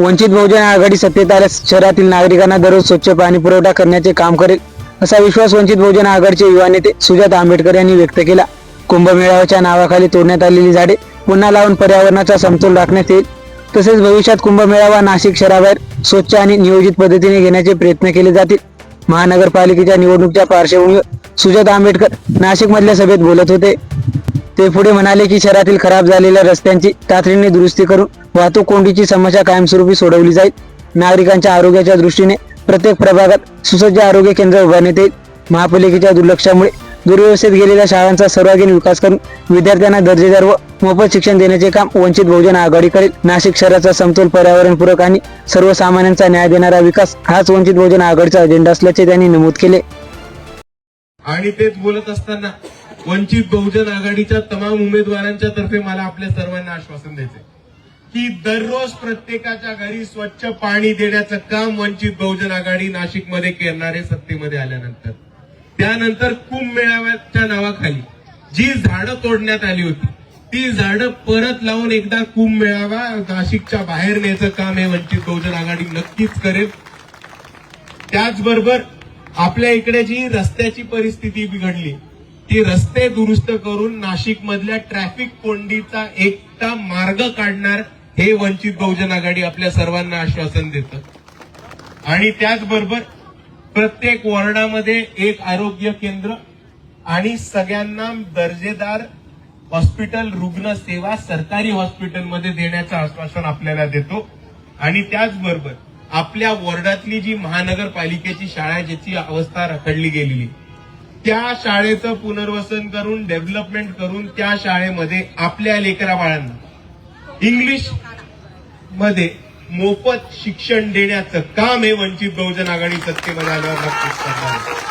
वंचित बहुजन आघाडी सत्तेत आल्यास शहरातील नागरिकांना दररोज स्वच्छ पाणी पुरवठा करण्याचे काम करेल असा विश्वास वंचित बहुजन आघाडीचे युवा नेते सुजात आंबेडकर यांनी व्यक्त केला. कुंभमेळाव्याच्या नावाखाली तोडण्यात आलेली झाडे पुन्हा लावून पर्यावरणाचा समतोल राखण्यात येईल. तसेच भविष्यात कुंभमेळावा नाशिक शहराबाहेर स्वच्छ आणि नियोजित पद्धतीने घेण्याचे प्रयत्न केले जातील. महानगरपालिकेच्या निवडणुकीच्या पार्श्वभूमीवर सुजात आंबेडकर नाशिकमधल्या सभेत बोलत होते. ते पुढे म्हणाले की शहरातील खराब झालेल्या रस्त्यांची तातडीने दुरुस्ती करून वाहतूक कोंडीची समस्या कायमस्वरूपी सोडवली जाईल. नागरिकांच्या आरोग्याच्या दृष्टीने प्रत्येक प्रभागात सुसज्ज आरोग्य केंद्र उभारण्यात येईल. महापालिकेच्या दुर्लक्षामुळे दुर्व्यवस्थेत गेलेल्या शाळांचा सर्वांगीण विकास करून विद्यार्थ्यांना दर्जेदार व मोफत शिक्षण देण्याचे काम वंचित बहुजन आघाडी करेल. नाशिक शहराचा समतोल पर्यावरणपूरक आणि सर्वसामान्यांचा न्याय देणारा विकास हाच वंचित बहुजन आघाडीचा अजेंडा असल्याचे त्यांनी नमूद केले. आणि तेच बोलत असताना वंचित बहुजन आघाडीच्या तमाम उमेदवारांच्या तर्फे मला आपल्या सर्वांना आश्वासन द्यायचे की दररोज प्रत्येकाच्या घरी स्वच्छ पाणी देण्याचं काम वंचित बहुजन आघाडी नाशिकमध्ये करणार आहे सत्तेमध्ये आल्यानंतर. त्यानंतर कुंभमेळाव्याच्या नावाखाली जी झाडं तोडण्यात आली होती ती झाडं परत लावून एकदा कुंभमेळावा नाशिकच्या बाहेर न्यायचं काम हे वंचित बहुजन आघाडी नक्कीच करेल. त्याचबरोबर आपल्या इकडे जी रस्त्याची परिस्थिती बिघडली ती रस्ते दुरुस्त करून नाशिक मधल्या ट्रॅफिक कोंडीचा एकटा मार्ग काढणार हे वंचित बहुजन आघाडी आपल्या सर्वांना आश्वासन देतं. आणि त्याचबरोबर प्रत्येक वॉर्डामध्ये एक आरोग्य केंद्र आणि सगळ्यांना दर्जेदार हॉस्पिटल रुग्ण सेवा सरकारी हॉस्पिटलमध्ये देण्याचं आश्वासन आपल्याला देतो. आणि त्याचबरोबर आपल्या वॉर्डातली जी महानगरपालिकेची शाळा आहे ज्याची अवस्था रखडली गेलेली त्या शाळेचं पुनर्वसन करून डेव्हलपमेंट करून त्या शाळेमध्ये आपल्या लेकरा बाळांना इंग्लिशमध्ये मोफत शिक्षण देण्याचं काम हे वंचित बहुजन आघाडी सत्तेमध्ये आल्यावर नक्कीच करणार आहे.